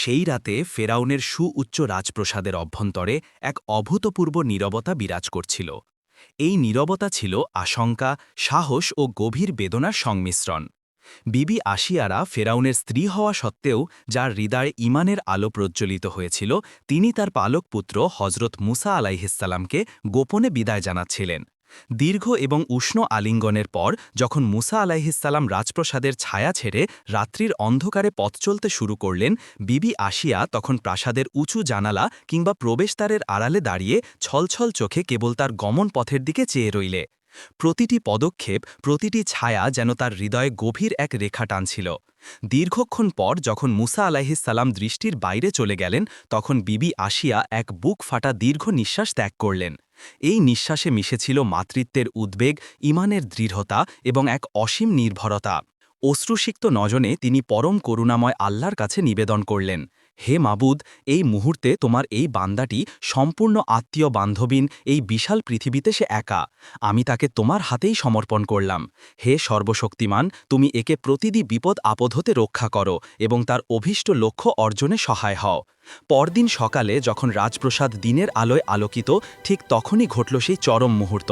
সেই রাতে ফেরাউনের সুউচ্চ রাজপ্রসাদের অভ্যন্তরে এক অভূতপূর্ব নীরবতা বিরাজ করছিল। এই নীরবতা ছিল আশঙ্কা, সাহস ও গভীর বেদনার সংমিশ্রণ। বিবি আশিয়ারা ফেরাউনের স্ত্রী হওয়া সত্ত্বেও, যার হৃদয়ে ইমানের আলো প্রজ্জ্বলিত হয়েছিল, তিনি তার পালক পুত্র হজরত মুসা আলাইহিসাল্লামকে গোপনে বিদায় জানাচ্ছিলেন। দীর্ঘ এবং উষ্ণ আলিঙ্গনের পর, যখন মুসা আলাইহিসাল্লাম রাজপ্রসাদের ছায়া ছেড়ে রাত্রির অন্ধকারে পথ চলতে শুরু করলেন, বিবি আসিয়া তখন প্রাসাদের উঁচু জানালা কিংবা প্রবেশদ্বারের আড়ালে দাঁড়িয়ে ছলছল চোখে কেবল তার গমন পথের দিকে চেয়ে রইলে। প্রতিটি পদক্ষেপ, প্রতিটি ছায়া যেন তার হৃদয়ে গভীর এক রেখা টানছিল। দীর্ঘক্ষণ পর যখন মুসা আলাইহিসাল্লাম দৃষ্টির বাইরে চলে গেলেন, তখন বিবি আসিয়া এক বুক ফাটা দীর্ঘ নিঃশ্বাস ত্যাগ করলেন। এই নিঃশ্বাসে মিশেছিল মাতৃত্বের উদ্বেগ, ইমানের দৃঢ়তা এবং এক অসীম নির্ভরতা। অশ্রুসিক্ত নজনে তিনি পরম করুণাময় আল্লাহর কাছে নিবেদন করলেন। হে মাবুদ, এই মুহূর্তে তোমার এই বান্দাটি সম্পূর্ণ আত্মীয় বান্ধবীন এই বিশাল পৃথিবীতে সে একা। আমি তাকে তোমার হাতেই সমর্পণ করলাম। হে সর্বশক্তিমান, তুমি একে প্রতিদি বিপদ আপদ হতে রক্ষা করো এবং তার অভীষ্ট লক্ষ্য অর্জনে সহায় হও। পরদিন সকালে যখন রাজপ্রসাদ দিনের আলোয় আলোকিত, ঠিক তখনই ঘটল সেই চরম মুহূর্ত।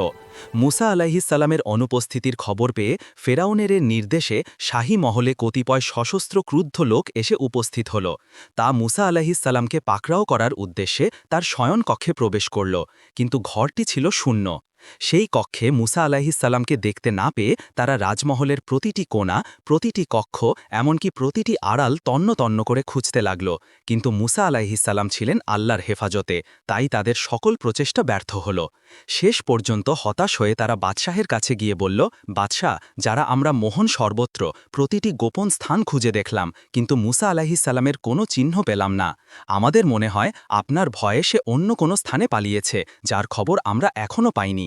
মুসা আলাইহিসাল্লামের অনুপস্থিতির খবর পেয়ে ফেরাউনের নির্দেশে শাহী মহলে কতিপয় সশস্ত্র ক্রুদ্ধ লোক এসে উপস্থিত হল। তা মুসা আলাহিসাল্লামকে পাকড়াও করার উদ্দেশ্যে তার স্বয়ন কক্ষে প্রবেশ করল, কিন্তু ঘরটি ছিল শূন্য। সেই কক্ষে মুসা আলাহিসাল্লামকে দেখতে না পেয়ে তারা রাজমহলের প্রতিটি কোণা, প্রতিটি কক্ষ, এমনকি প্রতিটি আড়াল তন্ন তন্ন করে খুঁজতে লাগল। কিন্তু মুসা আলাহিসাল্লাম ছিলেন আল্লাহর হেফাজতে, তাই তাদের সকল প্রচেষ্টা ব্যর্থ হল। শেষ পর্যন্ত হতাশ হয়ে তারা বাদশাহের কাছে গিয়ে বলল, বাদশাহ, যারা আমরা মোহন সর্বত্র, প্রতিটি গোপন স্থান খুঁজে দেখলাম, কিন্তু মুসা আলাহিসাল্লামের কোনো চিহ্ন পেলাম না। আমাদের মনে হয়, আপনার ভয়ে সে অন্য কোনো স্থানে পালিয়েছে, যার খবর আমরা এখনও পাইনি।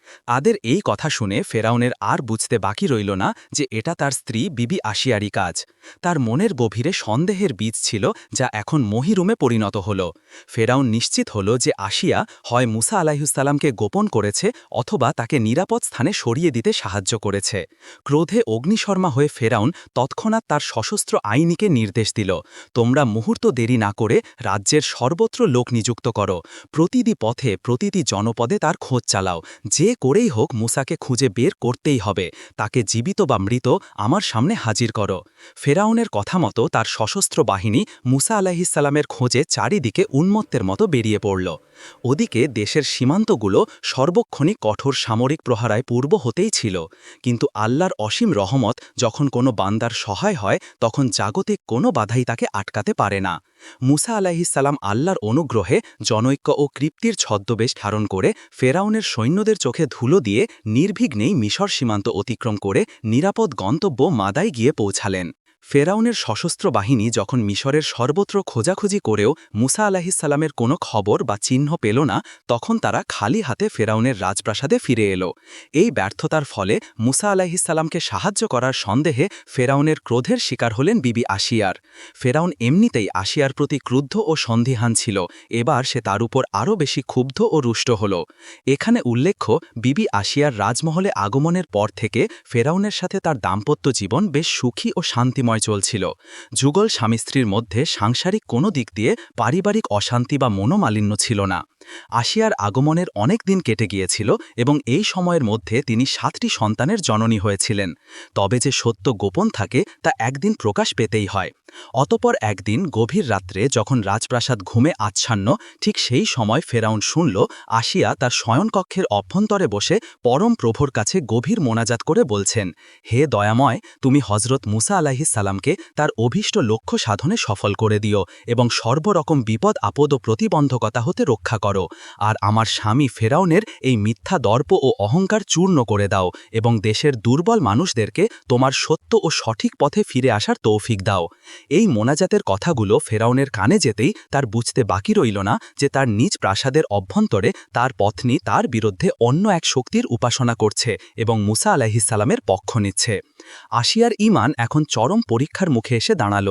আদের এই কথা শুনে ফেরাউনের আর বুঝতে বাকি রইল না যে এটা তার স্ত্রী বিবি আশিয়ারি কাজ। তার মনের গভীরে সন্দেহের বীজ ছিল যা এখন মহিরুমে পরিণত হল। ফেরাউন নিশ্চিত হল যে আশিয়া হয় মুসা আলাইহুসাল্লামকে গোপন করেছে অথবা তাকে নিরাপদ স্থানে সরিয়ে দিতে সাহায্য করেছে। ক্রোধে অগ্নিশর্মা হয়ে ফেরাউন তৎক্ষণাৎ তার সশস্ত্র আইনিকে নির্দেশ দিল, তোমরা মুহূর্ত দেরি না করে রাজ্যের সর্বত্র লোক নিযুক্ত করো। প্রতিটি পথে প্রতিটি জনপদে তার খোঁজ চালাও। যে করেই হোক মুসাকে খুঁজে বের করতেই হবে। তাকে জীবিত বা মৃত আমার সামনে হাজির করো। ফেরাউনের কথা মতো তার সশস্ত্র বাহিনী মুসা আলাহিসাল্লামের খোঁজে চারিদিকে উন্মত্তের মতো বেরিয়ে পড়ল। ওদিকে দেশের সীমান্তগুলো সর্বক্ষণিক কঠোর সামরিক প্রহারায় পূর্ব হতেই ছিল। কিন্তু আল্লাহর অসীম রহমত যখন কোনো বান্দার সহায় হয়, তখন জাগতিক কোনো বাধাই তাকে আটকাতে পারে না। মুসা আলাহিসাল্লাম আল্লাহর অনুগ্রহে জনৈক্য ও কৃপ্তির ছদ্মবেশ ধারণ করে ফেরাউনের সৈন্যদের চোখে ধুলো দিয়ে নির্বিঘ্নেই মিশর সীমান্ত অতিক্রম করে নিরাপদ গন্তব্য মাদায় গিয়ে পৌঁছালেন। ফেরাউনের সশস্ত্র বাহিনী যখন মিশরের সর্বত্র খোঁজাখুঁজি করেও মুসা আলাহিসাল্লামের কোনো খবর বা চিহ্ন পেল না, তখন তারা খালি হাতে ফেরাউনের রাজপ্রাসাদে ফিরে এলো। এই ব্যর্থতার ফলে মুসা আলাহিসাল্লামকে সাহায্য করার সন্দেহে ফেরাউনের ক্রোধের শিকার হলেন বিবি আশিয়ার ফেরাউন এমনিতেই আশিয়ার প্রতি ক্রুদ্ধ ও সন্দিহান ছিল। এবার সে তার উপর আরও বেশি ক্ষুব্ধ ও রুষ্ট হল। এখানে উল্লেখ্য, বিবি আশিয়ার রাজমহলে আগমনের পর থেকে ফেরাউনের সাথে তার দাম্পত্য জীবন বেশ সুখী ও শান্তিময় সময় চলছিল। যুগল স্বামী স্ত্রীর মধ্যে সাংসারিক কোনো দিক দিয়ে পারিবারিক অশান্তি বা মনোমালিন্য ছিল না। আসিয়ার আগমনের অনেক দিন কেটে গিয়েছিল এবং এই সময়ের মধ্যে তিনি সাতটি সন্তানের জননী হয়েছিলেন। তবে যে সত্য গোপন থাকে তা একদিন প্রকাশ পেতেই হয়। অতপর একদিন গভীর রাত্রে যখন রাজপ্রাসাদ ঘুমে আচ্ছান্ন, ঠিক সেই সময় ফেরাউন শুনল, আসিয়া তার শয়নকক্ষের অভ্যন্তরে বসে পরম প্রভোর কাছে গভীর মোনাজাত করে বলছেন, হে দয়াময়, তুমি হজরত মুসা আলাহিসাল্লামকে তার অভীষ্ট লক্ষ্য সাধনে সফল করে দিও এবং সর্বরকম বিপদ, আপদ ও প্রতিবন্ধকতা হতে রক্ষা করো। আর আমার স্বামী ফেরাউনের এই মিথ্যা দর্প ও অহংকার চূর্ণ করে দাও এবং দেশের দুর্বল মানুষদেরকে তোমার সত্য ও সঠিক পথে ফিরে আসার তৌফিক দাও। এই মোনাজাতের কথাগুলো ফেরাউনের কানে যেতেই তার বুঝতে বাকি রইল না যে তার নিজ প্রাসাদের অভ্যন্তরে তার পত্নী তার বিরুদ্ধে অন্য এক শক্তির উপাসনা করছে এবং মুসা আলাহিসাল্লামের পক্ষ নিচ্ছে। আশিয়ার ইমান এখন চরম পরীক্ষার মুখে এসে দাঁড়াল।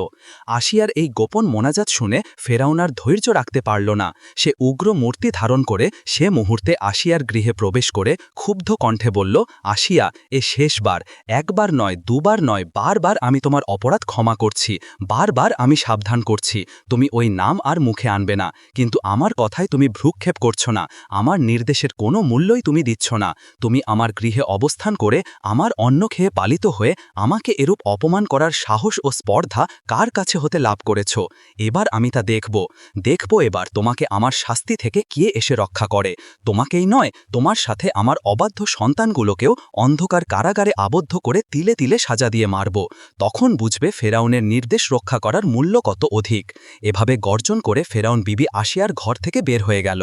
আশিয়ার এই গোপন মোনাজাত শুনে ফেরাউনার ধৈর্য রাখতে পারল না। সে উগ্র মূর্তি ধারণ করে সে মুহূর্তে আশিয়ার গৃহে প্রবেশ করে ক্ষুব্ধ কণ্ঠে বলল, আশিয়া, এ শেষবার। একবার নয়, দুবার নয়, বারবার আমি তোমার অপরাধ ক্ষমা করছি। বারবার আমি সাবধান করছি। তুমি ওই নাম আর মুখে আনবে না। কিন্তু আমার কথায় তুমি ভ্রুক্ষেপ করছ না। আমার নির্দেশের কোনো মূল্যই তুমি দিচ্ছ না। তুমি আমার গৃহে অবস্থান করে আমার অন্ন খেয়ে পালিত হয়ে আমাকে এরূপ অপমান করার সাহস ও স্পর্ধা কার কাছে হতে লাভ করেছ? এবার আমি তা দেখব। দেখব এবার তোমাকে আমার শাস্তি থেকে কে এসে রক্ষা করে। তোমাকেই নয়, তোমার সাথে আমার অবাধ্য সন্তানগুলোকেও অন্ধকার কারাগারে আবদ্ধ করে তিলে তিলে সাজা দিয়ে মারব। তখন বুঝবে ফেরাউনের নির্দেশ রক্ষা করার মূল্য কত অধিক। এভাবে গর্জন করে ফেরাউন বিবি আসিয়ার ঘর থেকে বের হয়ে গেল।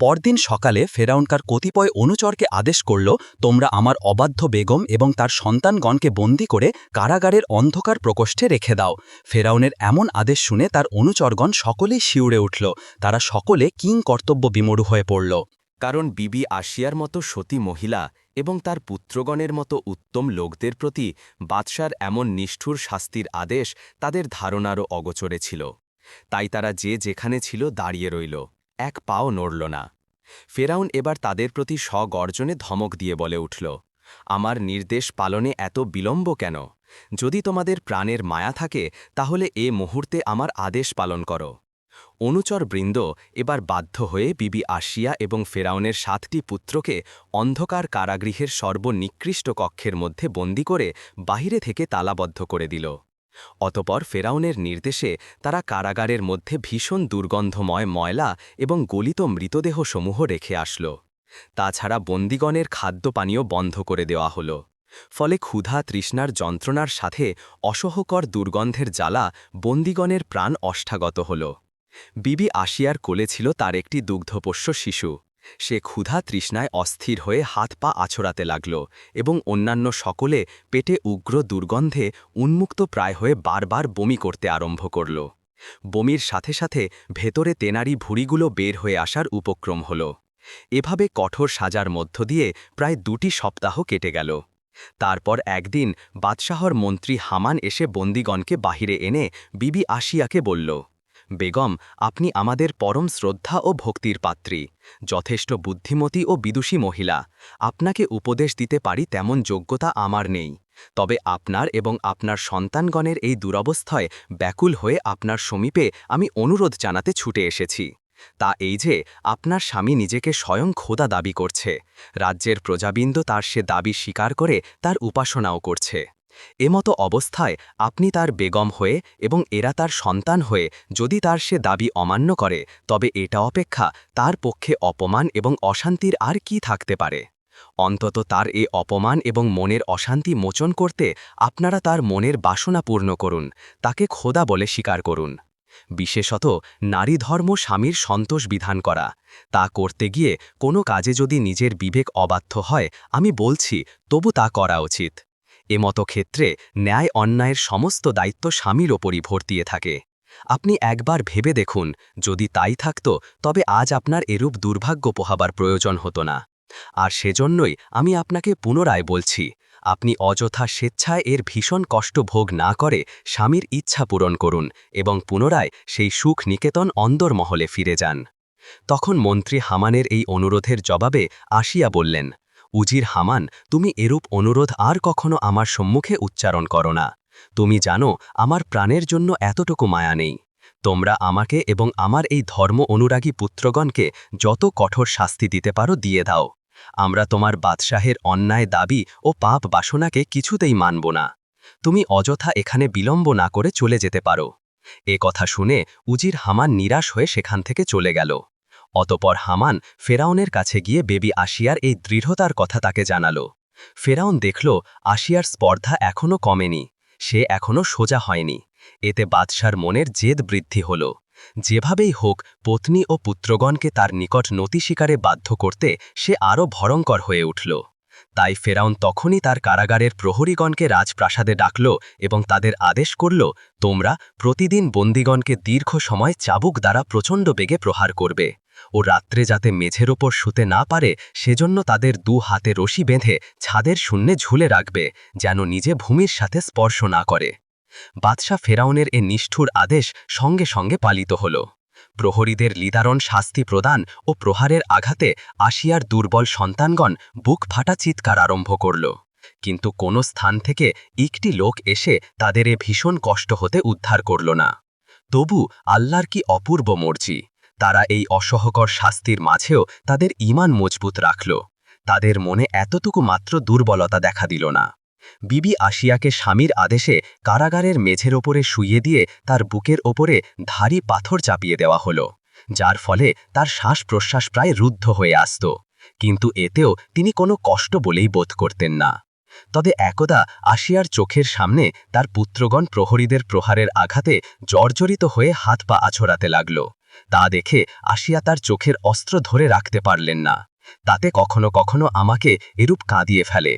পরদিন সকালে ফেরাউনকার কতিপয় অনুচরকে আদেশ করল, তোমরা আমার অবাধ্য বেগম এবং তার সন্তানগণকে বন্দি করে কারাগারের অন্ধকার প্রকোষ্ঠে রেখে দাও। ফেরাউনের এমন আদেশ শুনে তার অনুচরগণ সকলেই শিউরে উঠল। তারা সকলে কিং কর্তব্য বিমরু হয়ে পড়ল। কারণ বিবি আশিয়ার মতো সতী মহিলা এবং তার পুত্রগণের মতো উত্তম লোকদের প্রতি বাদশার এমন নিষ্ঠুর শাস্তির আদেশ তাদের ধারণারও অগোচরে ছিল। তাই তারা যে যেখানে ছিল দাঁড়িয়ে রইল। এক পাও নড়ল না। ফেরাউন এবার তাদের প্রতি স্বগর্জনে ধমক দিয়ে বলে উঠল আমার নির্দেশ পালনে এত বিলম্ব কেন? যদি তোমাদের প্রাণের মায়া থাকে, তাহলে এ মুহূর্তে আমার আদেশ পালন করো। অনুচর বৃন্দ, এবার বাধ্য হয়ে বিবি আশিয়া এবং ফেরাউনের সাতটি পুত্রকে অন্ধকার কারাগৃহের সর্বনিকৃষ্ট কক্ষের মধ্যে বন্দি করে বাহিরে থেকে তালাবদ্ধ করে দিল। অতপর ফেরাউনের নির্দেশে তারা কারাগারের মধ্যে ভীষণ দুর্গন্ধময় ময়লা এবং গলিত মৃতদেহসমূহ রেখে আসল। তাছাড়া বন্দিগণের খাদ্যপানীয় বন্ধ করে দেওয়া হল। ফলে ক্ষুধা তৃষ্ণার যন্ত্রণার সাথে অসহকর দুর্গন্ধের জ্বালা বন্দিগণের প্রাণ অষ্টাগত হল। বিবি আশিয়ার কোলে ছিল তার একটি দুগ্ধপোষ্য শিশু। সে ক্ষুধা তৃষ্ণায় অস্থির হয়ে হাত পা আছড়াতে লাগল এবং অন্যান্য সকলে পেটে উগ্র দুর্গন্ধে উন্মুক্ত প্রায় হয়ে বারবার বমি করতে আরম্ভ করল। বমির সাথে সাথে ভেতরে তেনারি ভুড়িগুলো বের হয়ে আসার উপক্রম হল। এভাবে কঠোর সাজার মধ্য দিয়ে প্রায় দুটি সপ্তাহ কেটে গেল। তারপর একদিন বাদশাহর মন্ত্রী হামান এসে বন্দিগণকে বাহিরে এনে বিবি আশিয়াকে বলল, বেগম, আপনি আমাদের পরম শ্রদ্ধা ও ভক্তির পাত্রী, যথেষ্ট বুদ্ধিমতী ও বিদুষী মহিলা। আপনাকে উপদেশ দিতে পারি তেমন যোগ্যতা আমার নেই। তবে আপনার এবং আপনার সন্তানগণের এই দুরবস্থায় ব্যাকুল হয়ে আপনার সমীপে আমি অনুরোধ জানাতে ছুটে এসেছি। তা এই যে, আপনার স্বামী নিজেকে স্বয়ং খোদা দাবি করছে। রাজ্যের প্রজাবিন্দ তার সে দাবি স্বীকার করে তার উপাসনাও করছে। এমতো অবস্থায় আপনি তার বেগম হয়ে এবং এরা তার সন্তান হয়ে যদি তার সে দাবি অমান্য করে, তবে এটা অপেক্ষা তার পক্ষে অপমান এবং অশান্তির আর কি থাকতে পারে? অন্তত তার এ অপমান এবং মনের অশান্তি মোচন করতে আপনারা তার মনের বাসনা পূর্ণ করুন, তাকে খোদা বলে স্বীকার করুন। বিশেষত নারী ধর্ম স্বামীর সন্তোষ বিধান করা। তা করতে গিয়ে কোনো কাজে যদি নিজের বিবেক অবাধ্য হয়, আমি বলছি, তবু তা করা উচিত। এমতো ক্ষেত্রে ন্যায় অন্যায়ের সমস্ত দায়িত্ব স্বামীর ওপরই ভর্তিয়ে থাকে। আপনি একবার ভেবে দেখুন, যদি তাই থাকত, তবে আজ আপনার এরূপ দুর্ভাগ্য পোহাবার প্রয়োজন হতো না। আর সেজন্যই আমি আপনাকে পুনরায় বলছি আপনি অযথা স্বেচ্ছায় এর ভীষণ কষ্ট ভোগ না করে স্বামীর ইচ্ছা পূরণ করুন এবং পুনরায় সেই সুখ নিকেতন অন্দরমহলে ফিরে যান। তখন মন্ত্রী হামানের এই অনুরোধের জবাবে আসিয়া বললেন, উজির হামান, তুমি এরূপ অনুরোধ আর কখনো আমার সম্মুখে উচ্চারণ করো না। তুমি জানো, আমার প্রাণের জন্য এতটুকু মায়া নেই। তোমরা আমাকে এবং আমার এই ধর্ম অনুরাগী পুত্রগণকে যত কঠোর শাস্তি দিতে পারো দিয়ে দাও। আমরা তোমার বাদশাহের অন্যায় দাবি ও পাপ বাসনাকে কিছুতেই মানব না। তুমি অযথা এখানে বিলম্ব না করে চলে যেতে পারো। এ কথা শুনে উজির হামান নিরাশ হয়ে সেখান থেকে চলে গেল। অতপর হামান ফেরাউনের কাছে গিয়ে বেবি আশিয়ার এই দৃঢ়তার কথা তাকে জানাল। ফেরাউন দেখল, আশিয়ার স্পর্ধা এখনও কমেনি। সে এখনও সোজা হয়নি। এতে বাদশার মনের জেদ বৃদ্ধি হল। যেভাবেই হোক, পত্নী ও পুত্রগণকে তার নিকট নতি শিকারে বাধ্য করতে সে আরও ভয়ঙ্কর হয়ে উঠল। তাই ফেরাউন তখনই তার কারাগারের প্রহরীগণকে রাজপ্রাসাদে ডাকল এবং তাদের আদেশ করল, তোমরা প্রতিদিন বন্দিগণকে দীর্ঘ সময় চাবুক দ্বারা প্রচণ্ড বেগে প্রহার করবে। ও রাত্রে যাতে মেঝের ওপর শুতে না পারে, সেজন্য তাদের দু হাতে রশি বেঁধে ছাদের শূন্যে ঝুলে রাখবে, যেন নিজে ভূমির সাথে স্পর্শ না করে। বাদশাহ ফেরাউনের এ নিষ্ঠুর আদেশ সঙ্গে সঙ্গে পালিত হল। প্রহরীদের লিদারণ শাস্তি প্রদান ও প্রহারের আঘাতে আসিয়ার দুর্বল সন্তানগণ বুক ফাটা চিৎকার আরম্ভ করল। কিন্তু কোনো স্থান থেকে একটি লোক এসে তাদের এ ভীষণ কষ্ট হতে উদ্ধার করল না। তবু আল্লাহর কি অপূর্ব মর্জি! তারা এই অসহকর শাস্তির মাঝেও তাদের ইমান মজবুত রাখল। তাদের মনে এতটুকু মাত্র দুর্বলতা দেখা দিল না। বিবি আসিয়াকে স্বামীর আদেশে কারাগারের মেঝের ওপরে শুইয়ে দিয়ে তার বুকের ওপরে ধারি পাথর চাপিয়ে দেওয়া হল, যার ফলে তার শ্বাস প্রশ্বাস প্রায় রুদ্ধ হয়ে আসত। কিন্তু এতেও তিনি কোনো কষ্ট বলেই বোধ করতেন না। তবে একদা আসিয়ার চোখের সামনে তার পুত্রগণ প্রহরীদের প্রহারের আঘাতে জর্জরিত হয়ে হাত পা আছড়াতে লাগল। তা দেখে আসিয়া তার চোখের অস্ত্র ধরে রাখতে পারলেন না। তাতে কখনো কখনো আমাকে এরূপ কাঁদিয়ে ফেলে।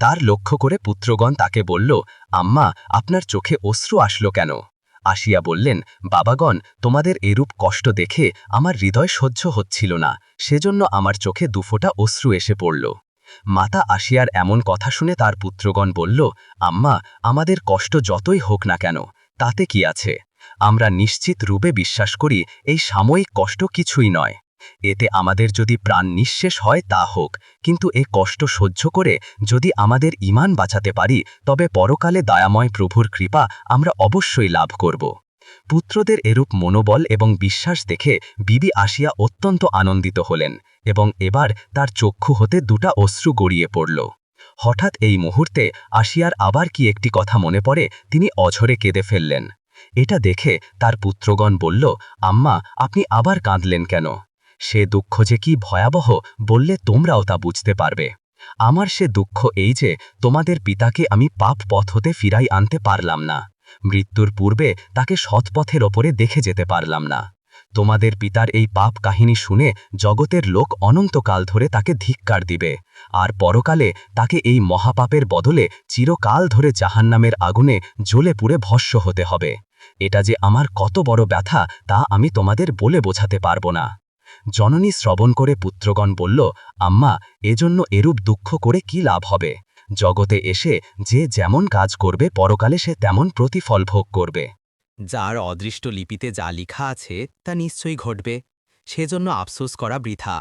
তার লক্ষ্য করে পুত্রগণ তাকে বলল, আম্মা, আপনার চোখে অশ্রু আসলো কেন? আসিয়া বললেন, বাবাগণ, তোমাদের এরূপ কষ্ট দেখে আমার হৃদয় সহ্য হচ্ছিল না, সেজন্য আমার চোখে দুফোটা অশ্রু এসে পড়ল। মাতা আসিয়ার এমন কথা শুনে তার পুত্রগণ বলল, আম্মা, আমাদের কষ্ট যতই হোক না কেন, তাতে কি আছে? আমরা নিশ্চিত রূপে বিশ্বাস করি, এই সাময়িক কষ্ট কিছুই নয়। এতে আমাদের যদি প্রাণ নিঃশেষ হয়, তা হোক। কিন্তু এ কষ্ট সহ্য করে যদি আমাদের ইমান বাঁচাতে পারি, তবে পরকালে দয়াময় প্রভুর কৃপা আমরা অবশ্যই লাভ করব। পুত্রদের এরূপ মনোবল এবং বিশ্বাস দেখে বিবি আসিয়া অত্যন্ত আনন্দিত হলেন এবং এবার তার চক্ষু হতে দুটা অশ্রু গড়িয়ে পড়ল। হঠাৎ এই মুহূর্তে আসিয়ার আবার কি একটি কথা মনে পড়ে, তিনি অঝরে কেঁদে ফেললেন। এটা দেখে তার পুত্রগণ বলল, আম্মা, আপনি আবার কাঁদলেন কেন? সে দুঃখ যে কি ভয়াবহ বললে তোমরাও তা বুঝতে পারবে। আমার সে দুঃখ এই যে, তোমাদের পিতাকে আমি পাপ পথ হতে ফিরাই আনতে পারলাম না। মৃত্যুর পূর্বে তাকে সৎপথের ওপরে দেখে যেতে পারলাম না। তোমাদের পিতার এই পাপ কাহিনী শুনে জগতের লোক অনন্তকাল ধরে তাকে ধিক্কার দিবে, আর পরকালে তাকে এই মহাপাপের বদলে চিরকাল ধরে জাহান্নামের আগুনে জ্বলে পুড়ে ভস্য হতে হবে। এটা যে আমার কত বড় ব্যথা তা আমি তোমাদের বলে বোঝাতে পারব না। জননী শ্রবণ করে পুত্রগণ বলল, আম্মা, এজন্য এরূপ দুঃখ করে কি লাভ হবে? জগতে এসে যে যেমন কাজ করবে, পরকালে সে তেমন প্রতিফল ভোগ করবে। যার অদৃষ্ট লিপিতে যা লিখা আছে, তা নিশ্চয়ই ঘটবে। সেজন্য আফসোস করা বৃথা।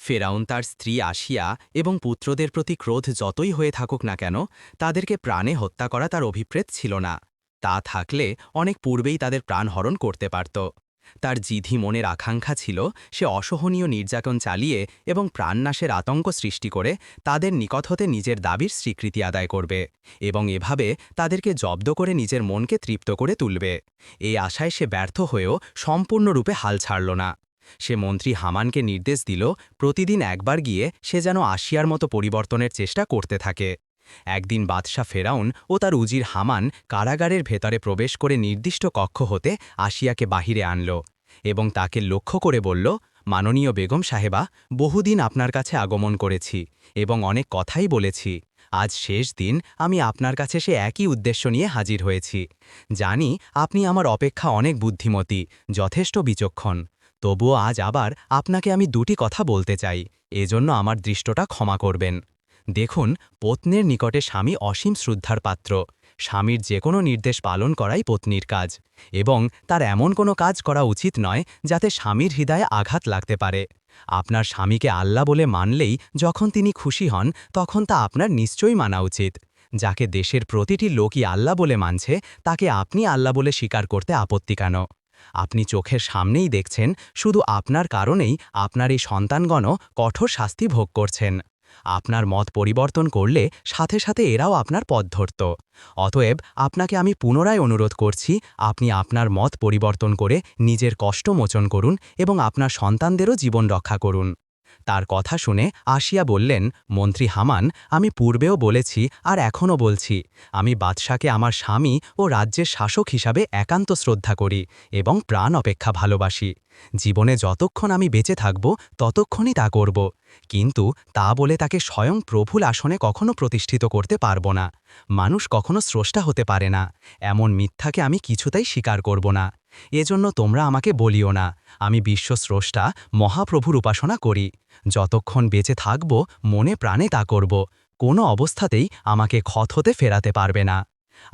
ফেরাউন তার স্ত্রী আসিয়া এবং পুত্রদের প্রতি ক্রোধ যতই হয়ে থাকুক না কেন, তাদেরকে প্রাণে হত্যা করা তার অভিপ্রেত ছিল না। তা থাকলে অনেক পূর্বেই তাদের প্রাণহরণ করতে পারত। তার জিধি মনের আকাঙ্ক্ষা ছিল সে অসহনীয় নির্যাতন চালিয়ে এবং প্রাণনাশের আতঙ্ক সৃষ্টি করে তাদের নিকট হতে নিজের দাবির স্বীকৃতি আদায় করবে এবং এভাবে তাদেরকে জব্দ করে নিজের মনকে তৃপ্ত করে তুলবে। এই আশায় সে ব্যর্থ হয়েও সম্পূর্ণরূপে হাল ছাড়ল না। সে মন্ত্রী হামানকে নির্দেশ দিল, প্রতিদিন একবার গিয়ে সে যেন আসিয়ার মতো পরিবর্তনের চেষ্টা করতে থাকে। একদিন বাদশাহ ফেরাউন ও তার উজির হামান কারাগারের ভেতরে প্রবেশ করে নির্দিষ্ট কক্ষ হতে আসিয়াকে বাহিরে আনল এবং তাকে লক্ষ্য করে বলল, মাননীয় বেগম সাহেবা, বহুদিন আপনার কাছে আগমন করেছি এবং অনেক কথাই বলেছি। আজ শেষ দিন আমি আপনার কাছে সে একই উদ্দেশ্য নিয়ে হাজির হয়েছি। জানি আপনি আমার অপেক্ষা অনেক বুদ্ধিমতী, যথেষ্ট বিচক্ষণ। তবুও আজ আবার আপনাকে আমি দুটি কথা বলতে চাই, এজন্য আমার দৃষ্টটা ক্ষমা করবেন। দেখুন, পত্নের নিকটে স্বামী অসীম শ্রদ্ধার পাত্র। স্বামীর যে কোনো নির্দেশ পালন করাই পত্নীর কাজ। এবং তার এমন কোনো কাজ করা উচিত নয়, যাতে স্বামীর হৃদয়ে আঘাত লাগতে পারে। আপনার স্বামীকে আল্লাহ বলে মানলেই যখন তিনি খুশি হন, তখন তা আপনার নিশ্চয়ই মানা উচিত। যাকে দেশের প্রতিটি লোকই আল্লাহ বলে মানছে, তাকে আপনি আল্লাহ বলে স্বীকার করতে আপত্তি কেন? আপনি চোখের সামনেই দেখছেন, শুধু আপনার কারণেই আপনার এই সন্তানগণও কঠোর শাস্তি ভোগ করছেন। আপনার মত পরিবর্তন করলে সাথে সাথে এরাও আপনার পথ ধরত। অতএব আপনাকে আমি পুনরায় অনুরোধ করছি, আপনি আপনার মত পরিবর্তন করে নিজের কষ্ট মোচন করুন এবং আপনার সন্তানদেরও জীবন রক্ষা করুন। তার কথা শুনে আসিয়া বললেন, মন্ত্রী হামান, আমি পূর্বেও বলেছি আর এখনও বলছি। আমি বাদশাকে আমার স্বামী ও রাজ্যের শাসক হিসাবে একান্ত শ্রদ্ধা করি এবং প্রাণ অপেক্ষা ভালোবাসি। জীবনে যতক্ষণ আমি বেঁচে থাকব, ততক্ষণই তা করব। কিন্তু তা বলে তাকে স্বয়ং প্রভুল আসনে কখনো প্রতিষ্ঠিত করতে পারব না। মানুষ কখনো স্রষ্টা হতে পারে না। এমন মিথ্যাকে আমি কিছুতেই স্বীকার করব না। এজন্য তোমরা আমাকে বলিও না, আমি বিশ্বস্রষ্টা, মহাপ্রভুর উপাসনা করি। যতক্ষণ বেঁচে থাকব, মনে প্রাণে তা করব, কোনো অবস্থাতেই আমাকে ক্ষত হতে ফেরাতে পারবে না।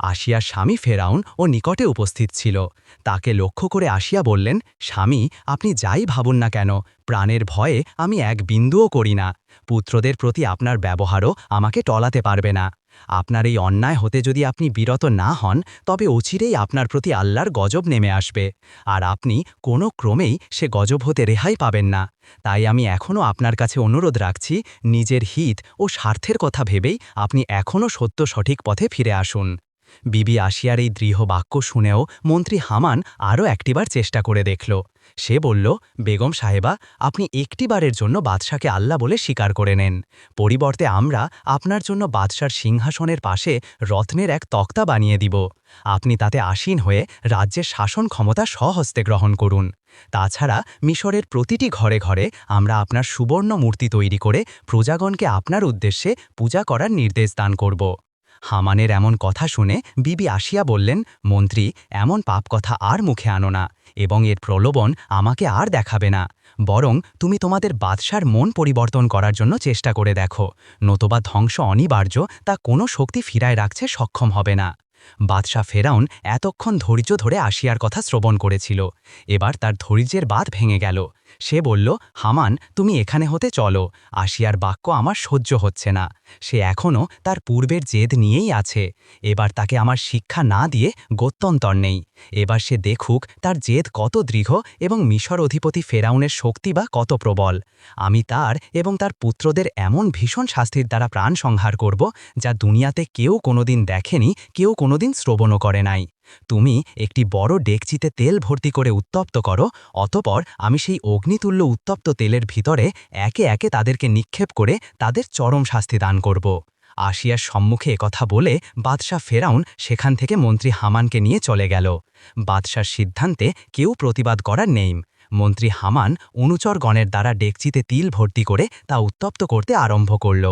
আসিয়া স্বামী ফেরাউন ও নিকটে উপস্থিত ছিল। তাকে লক্ষ্য করে আসিয়া বললেন, স্বামী, আপনি যাই ভাবুন না কেন, প্রাণের ভয়ে আমি এক বিন্দুও করি না। পুত্রদের প্রতি আপনার ব্যবহারও আমাকে টলাতে পারবে না। আপনার এই অন্যায় হতে যদি আপনি বিরত না হন, তবে অচিরেই আপনার প্রতি আল্লাহর গজব নেমে আসবে। আর আপনি কোনো ক্রমেই সে গজব হতে রেহাই পাবেন না। তাই আমি এখনও আপনার কাছে অনুরোধ রাখছি, নিজের হিত ও স্বার্থের কথা ভেবেই আপনি এখনও সত্য সঠিক পথে ফিরে আসুন। বিবি আসিয়ার এই দৃঢ় বাক্য শুনেও মন্ত্রী হামান আরও একটিবার চেষ্টা করে দেখল। সে বলল, বেগম সাহেবা, আপনি একটিবারের জন্য বাদশাকে আল্লাহ বলে স্বীকার করে নেন। পরিবর্তে আমরা আপনার জন্য বাদশার সিংহাসনের পাশে রত্নের এক তক্তা বানিয়ে দিব। আপনি তাতে আসীন হয়ে রাজ্যের শাসন ক্ষমতা স্বহস্তে গ্রহণ করুন। তাছাড়া মিশরের প্রতিটি ঘরে ঘরে আমরা আপনার সুবর্ণ মূর্তি তৈরি করে প্রজাগণকে আপনার উদ্দেশ্যে পূজা করার নির্দেশ দান করব। হামানের এমন কথা শুনে বিবি আসিয়া বললেন, মন্ত্রী, এমন পাপ কথা আর মুখে আনো না, এবং এর প্রলোভন আমাকে আর দেখাবে না। বরং তুমি তোমাদের বাদশার মন পরিবর্তন করার জন্য চেষ্টা করে দেখো। নতুবা ধ্বংস অনিবার্য, তা কোনো শক্তি ফিরায় রাখছে সক্ষম হবে না। বাদশাহ ফেরাউন এতক্ষণ ধৈর্য ধরে আসিয়ার কথা শ্রবণ করেছিল। এবার তার ধৈর্যের বাদ ভেঙে গেল। সে বলল, হামান, তুমি এখানে হতে চলো। আসিয়ার বাক্য আমার সহ্য হচ্ছে না। সে এখনও তার পূর্বের জেদ নিয়েই আছে। এবার তাকে আমার শিক্ষা না দিয়ে গত্যন্তর নেই। এবার সে দেখুক তার জেদ কত দৃঢ় এবং মিশর অধিপতি ফেরাউনের শক্তি বা কত প্রবল। আমি তার এবং তার পুত্রদের এমন ভীষণ শাস্তির দ্বারা প্রাণ সংহার করব, যা দুনিয়াতে কেউ কোনোদিন দেখেনি, কেউ কোনোদিন শ্রবণও করে নাই। তুমি একটি বড় ডেকচিতে তেল ভর্তি করে উত্তপ্ত করো, অতপর আমি সেই অগ্নিতুল্য উত্তপ্ত তেলের ভিতরে একে একে তাদেরকে নিক্ষেপ করে তাদের চরম শাস্তি দান করব। আসিয়ার সম্মুখে কথা বলে বাদশাহ ফেরাউন সেখান থেকে মন্ত্রী হামানকে নিয়ে চলে গেল। বাদশার সিদ্ধান্তে কেউ প্রতিবাদ করার নেই। মন্ত্রী হামান অনুচরগণের দ্বারা ডেকচিতে তিল ভর্তি করে তা উত্তপ্ত করতে আরম্ভ করল।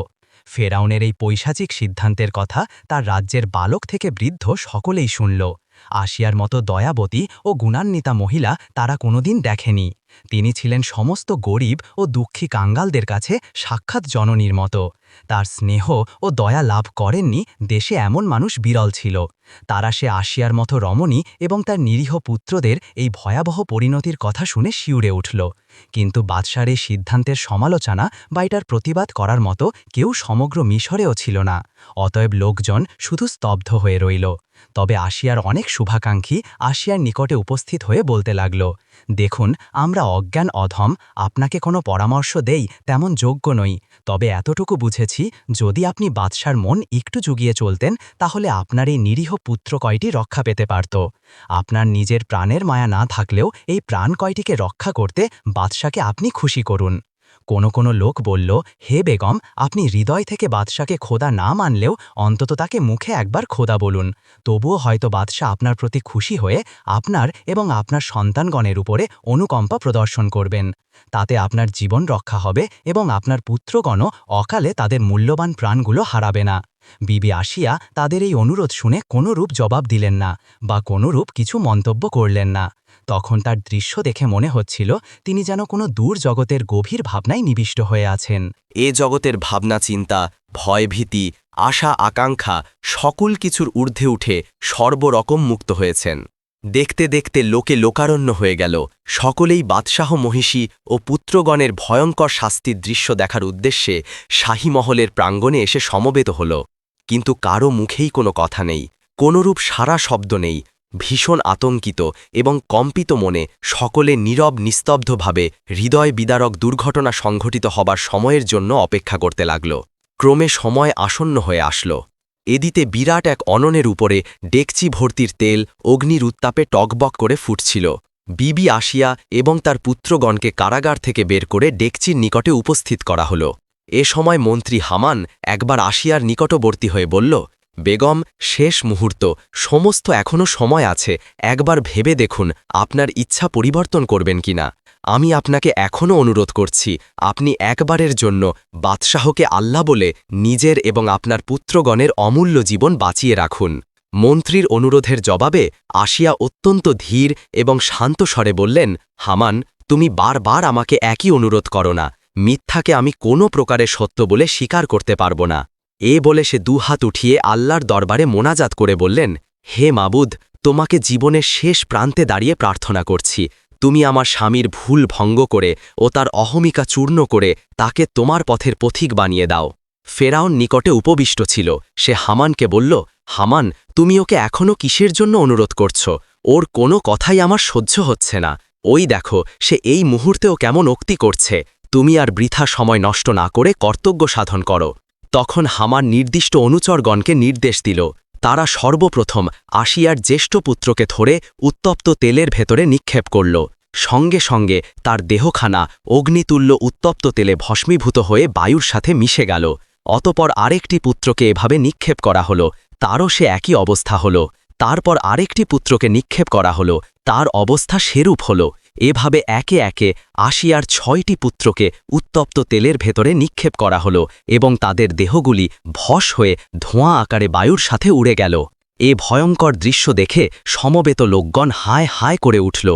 ফেরাউনের এই পৈশাচিক সিদ্ধান্তের কথা তার রাজ্যের বালক থেকে বৃদ্ধ সকলেই শুনল। আসিয়ার মতো দয়াবতী ও গুণান্বিতা মহিলা তারা কোনোদিন দেখেনি। তিনি ছিলেন সমস্ত গরিব ও দুঃখী কাঙ্গালদের কাছে সাক্ষাৎ জননীর মতো। তার স্নেহ ও দয়া লাভ করেননি দেশে এমন মানুষ বিরল ছিল। তারা সে আসিয়ার মতো রমণী এবং তার নিরীহ পুত্রদের এই ভয়াবহ পরিণতির কথা শুনে শিউরে উঠল। কিন্তু বাদশার এই সিদ্ধান্তের সমালোচনা বা এটার প্রতিবাদ করার মতো কেউ সমগ্র মিশরেও ছিল না। অতএব লোকজন শুধু স্তব্ধ হয়ে রইল। তবে আসিয়ার অনেক শুভাকাঙ্ক্ষী আসিয়ার নিকটে উপস্থিত হয়ে বলতে লাগল, দেখুন, আমরা অজ্ঞান অধম, আপনাকে কোনো পরামর্শ দেই, তেমন যোগ্য নই। তবে এতটুকু বুঝেছি, যদি আপনি বাদশার মন একটু জুগিয়ে চলতেন, তাহলে আপনার এই নিরীহ পুত্র কয়টি রক্ষা পেতে পারত। আপনার নিজের প্রাণের মায়া না থাকলেও এই প্রাণ কয়টিকে রক্ষা করতে বাদশাকে আপনি খুশি করুন। কোনো কোনো লোক বলল, হে বেগম, আপনি হৃদয় থেকে বাদশাকে খোদা না মানলেও অন্তত তাকে মুখে একবার খোদা বলুন। তবুও হয়তো বাদশাহ আপনার প্রতি খুশি হয়ে আপনার এবং আপনার সন্তানগণের উপরে অনুকম্পা প্রদর্শন করবেন। তাতে আপনার জীবন রক্ষা হবে এবং আপনার পুত্রগণও অকালে তাদের মূল্যবান প্রাণগুলো হারাবে না। বিবি আসিয়া তাদের এই অনুরোধ শুনে কোনোরূপ জবাব দিলেন না বা কোনোরূপ কিছু মন্তব্য করলেন না। তখন তার দৃশ্য দেখে মনে হচ্ছিল তিনি যেন কোনো দূর জগতের গভীর ভাবনায় নিবিষ্ট হয়ে আছেন। এ জগতের ভাবনা, চিন্তা ভয়ভীতি আশা, আকাঙ্ক্ষা সকল কিছুর ঊর্ধ্বে উঠে সর্বরকম মুক্ত হয়েছেন। দেখতে দেখতে লোকে লোকারণ্য হয়ে গেল। সকলেই বাদশাহ, মহিষী ও পুত্রগণের ভয়ঙ্কর শাস্তির দৃশ্য দেখার উদ্দেশ্যে শাহী মহলের প্রাঙ্গণে এসে সমবেত হল। কিন্তু কারও মুখেই কোনো কথা নেই। কোনরূপ সারা শব্দ নেই। ভীষণ আতঙ্কিত এবং কম্পিত মনে সকলে নীরব নিস্তব্ধভাবে হৃদয় বিদারক দুর্ঘটনা সংঘটিত হবার সময়ের জন্য অপেক্ষা করতে লাগল। ক্রমে সময় আসন্ন হয়ে আসল। এদিতে বিরাট এক অননের উপরে ডেকচি ভর্তির তেল, অগ্নির উত্তাপে টকবক করে ফুটছিল। বিবি আসিয়া এবং তার পুত্রগণকে কারাগার থেকে বের করে ডেকচির নিকটে উপস্থিত করা হল। এ সময় মন্ত্রী হামান একবার আসিয়ার নিকটবর্তী হয়ে বলল বেগম, শেষ মুহূর্ত, সমস্ত এখনও সময় আছে, একবার ভেবে দেখুন আপনার ইচ্ছা পরিবর্তন করবেন কিনা। আমি আপনাকে এখনও অনুরোধ করছি, আপনি একবারের জন্য বাদশাহকে আল্লাহ বলে নিজের এবং আপনার পুত্রগণের অমূল্য জীবন বাঁচিয়ে রাখুন। মন্ত্রীর অনুরোধের জবাবে আসিয়া অত্যন্ত ধীর এবং শান্ত স্বরে বললেন, হামান, তুমি বারবার আমাকে একই অনুরোধ করো না। মিথ্যাকে আমি কোনো প্রকারে সত্য বলে স্বীকার করতে পারব না। এ বলে সে দুহাত উঠিয়ে আল্লাহর দরবারে মোনাজাত করে বললেন, হে মাবুদ, তোমাকে জীবনের শেষ প্রান্তে দাঁড়িয়ে প্রার্থনা করছি। তুমি আমার স্বামীর ভুল ভঙ্গ করে ও তার অহমিকা চূর্ণ করে তাকে তোমার পথের পথিক বানিয়ে দাও। ফেরাউন নিকটে উপবিষ্ট ছিল। সে হামানকে বলল, হামান, তুমি ওকে এখনও কিসের জন্য অনুরোধ করছ? ওর কোনো কথাই আমার সহ্য হচ্ছে না। ওই দেখো, সে এই মুহূর্তেও কেমন উক্তি করছে। তুমি আর বৃথা সময় নষ্ট না করে কর্তব্য সাধন করো। তখন হামার নির্দিষ্ট অনুচরগণকে নির্দেশ দিল, তারা সর্বপ্রথম আশিয়ার জ্যেষ্ঠ পুত্রকে ধরে উত্তপ্ত তেলের ভেতরে নিক্ষেপ করল। সঙ্গে সঙ্গে তার দেহখানা অগ্নিতুল্য উত্তপ্ত তেলে ভস্মীভূত হয়ে বায়ুর সাথে মিশে গেল। অতপর আরেকটি পুত্রকে এভাবে নিক্ষেপ করা হল, তারও সে একই অবস্থা হল। তারপর আরেকটি পুত্রকে নিক্ষেপ করা হল, তার অবস্থা সেরূপ হল। এভাবে একে একে আশিয়ার ছয়টি পুত্রকে উত্তপ্ত তেলের ভেতরে নিক্ষেপ করা হল এবং তাদের দেহগুলি ভস হয়ে ধোঁয়া আকারে বায়ুর সাথে উড়ে গেল। এ ভয়ঙ্কর দৃশ্য দেখে সমবেত লোকগণ হায় হায় করে উঠল।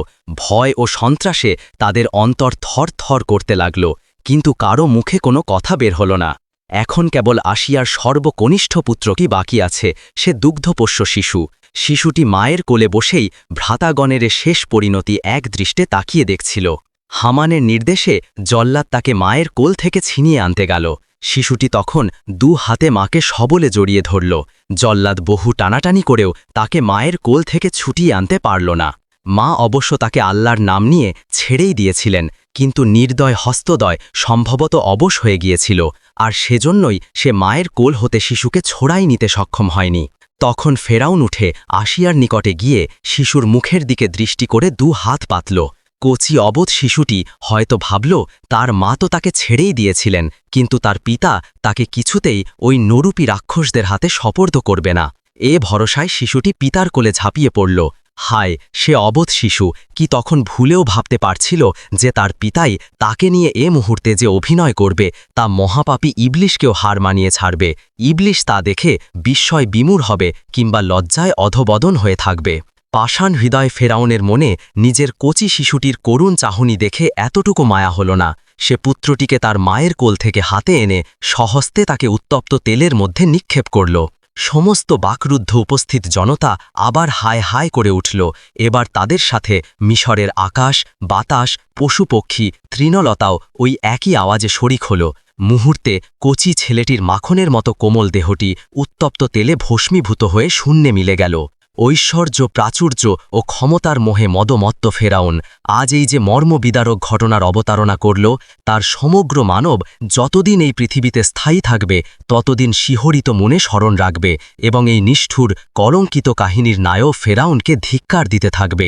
ভয় ও সন্ত্রাসে তাদের অন্তর থর থর করতে লাগল, কিন্তু কারও মুখে কোনো কথা বের হল না। এখন কেবল আশিয়ার সর্বকনিষ্ঠ পুত্রটি বাকি আছে, সে দুগ্ধপোষ্য শিশু। শিশুটি মায়ের কোলে বসেই ভ্রাতাগণের শেষ পরিণতি এক দৃষ্টে তাকিয়ে দেখছিল। হামানের নির্দেশে জল্লাদ তাকে মায়ের কোল থেকে ছিনিয়ে আনতে গেল। শিশুটি তখন দু হাতে মাকে সবলে জড়িয়ে ধরল। জল্লাদ বহু টানাটানি করেও তাকে মায়ের কোল থেকে ছুটিয়ে আনতে পারল না। মা অবশ্য তাকে আল্লাহর নাম নিয়ে ছেড়েই দিয়েছিলেন, কিন্তু নির্দয় হস্তদয় সম্ভবত অবশ হয়ে গিয়েছিল, আর সেজন্যই সে মায়ের কোল হতে শিশুকে ছোড়াই নিতে সক্ষম হয়নি। তখন ফেরাউন উঠে আশিয়ার নিকটে গিয়ে শিশুর মুখের দিকে দৃষ্টি করে দু হাত পাতল। কচি অবধ শিশুটি হয়তো ভাবল, তার মা তো তাকে ছেড়েই দিয়েছিলেন, কিন্তু তার পিতা তাকে কিছুতেই ওই নরূপী রাক্ষসদের হাতে সপর্দ করবে না। এ ভরসায় শিশুটি পিতার কোলে ঝাঁপিয়ে পড়ল। হায়, সে অবোধ শিশু, কি তখন ভুলেও ভাবতে পারছিল যে তার পিতাই তাকে নিয়ে এ মুহূর্তে যে অভিনয় করবে, তা মহাপাপী ইবলিশকেও হার মানিয়ে ছাড়বে। ইবলিশ তা দেখে বিস্ময় বিমূর হবে কিংবা লজ্জায় অধবদন হয়ে থাকবে। পাষাণ হৃদয় ফেরাউনের মনে নিজের কচি শিশুটির করুণ চাহনি দেখে এতটুকু মায়া হল না। সে পুত্রটিকে তার মায়ের কোল থেকে হাতে এনে সহস্তে তাকে উত্তপ্ত তেলের মধ্যে নিক্ষেপ করল। সমস্ত বাকরুদ্ধ উপস্থিত জনতা আবার হায় হায় করে উঠল। এবার তাদের সাথে মিশরের আকাশ, বাতাস, পশুপক্ষী, তৃণলতাও ওই একই আওয়াজে শরিক হল। মুহূর্তে কচি ছেলেটির মাখনের মতো কোমল দেহটি উত্তপ্ত তেলে ভস্মীভূত হয়ে শূন্যে মিলে গেল। ঐশ্বর্য, প্রাচুর্য ও ক্ষমতার মোহে মদমত্ত ফেরাউন আজ এই যে মর্মবিদারক ঘটনার অবতারণা করল, তার সমগ্র মানব যতদিন এই পৃথিবীতে স্থায়ী থাকবে, ততদিন শিহরিত মনে স্মরণ রাখবে এবং এই নিষ্ঠুর, কলঙ্কিত কাহিনীর নায়ক ফেরাউনকে ধিক্কার দিতে থাকবে।